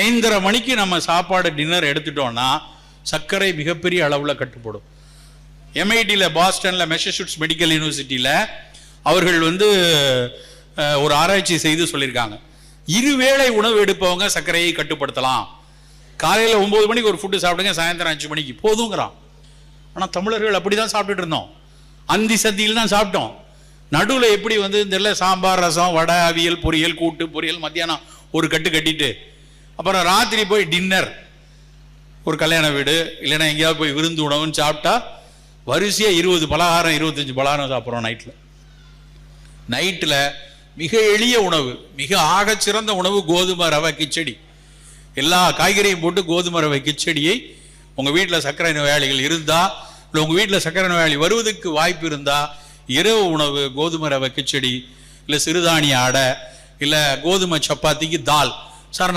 ஐந்தரை மணிக்கு நம்ம சாப்பாடு டின்னர் எடுத்துட்டோம்னா சர்க்கரை மிகப்பெரிய அளவில் கட்டுப்படும். எம்ஐடியில் பாஸ்டனில் மெசசூட்ஸ் மெடிக்கல் யூனிவர்சிட்டியில் அவர்கள் வந்து ஒரு ஆராய்ச்சி செய்து சொல்லியிருக்காங்க. இருவேளை உணவு எடுப்பவங்க சர்க்கரையை கட்டுப்படுத்தலாம். காலையில் ஒம்பது மணிக்கு ஒரு ஃபுட்டு சாப்பிடுங்க சாயந்தரம் அஞ்சு மணிக்கு. போதுங்கிறான். ஆனால் தமிழர்கள் அப்படி தான் சாப்பிட்டுட்டு இருந்தோம். அந்தி சந்தியில் தான் சாப்பிட்டோம். நடுவில் எப்படி வந்து இந்த சாம்பார் ரசம் வடை அவியல் பொரியல் கூட்டு பொரியல் மத்தியானம் ஒரு கட்டு கட்டிட்டு அப்புறம் ராத்திரி போய் டின்னர் ஒரு கல்யாண வீடு இல்லைன்னா எங்கேயாவது போய் விருந்து உணவுன்னு சாப்பிட்டா வரிசையாக இருபது பலகாரம் இருபத்தஞ்சு பலகாரம் சாப்பிட்றோம் நைட்டில் நைட்டில் மிக எளிய உணவு மிக ஆகச்சிறந்த உணவு கோதுமை ரவை கிச்சடி. எல்லா காய்கறியும் போட்டு கோதுமை ரவை கிச்சடியை உங்கள் வீட்டில் சர்க்கரை நோயாளிகள் இருந்தால் இல்லை உங்கள் வீட்டில் சர்க்கரை நோயாளி வருவதற்கு வாய்ப்பு இருந்தால் இரவு உணவு கோதுமை ரவை கிச்சடி இல்லை சிறுதானிய அடை இல்லை கோதுமை சப்பாத்திக்கு தால். சார் நான்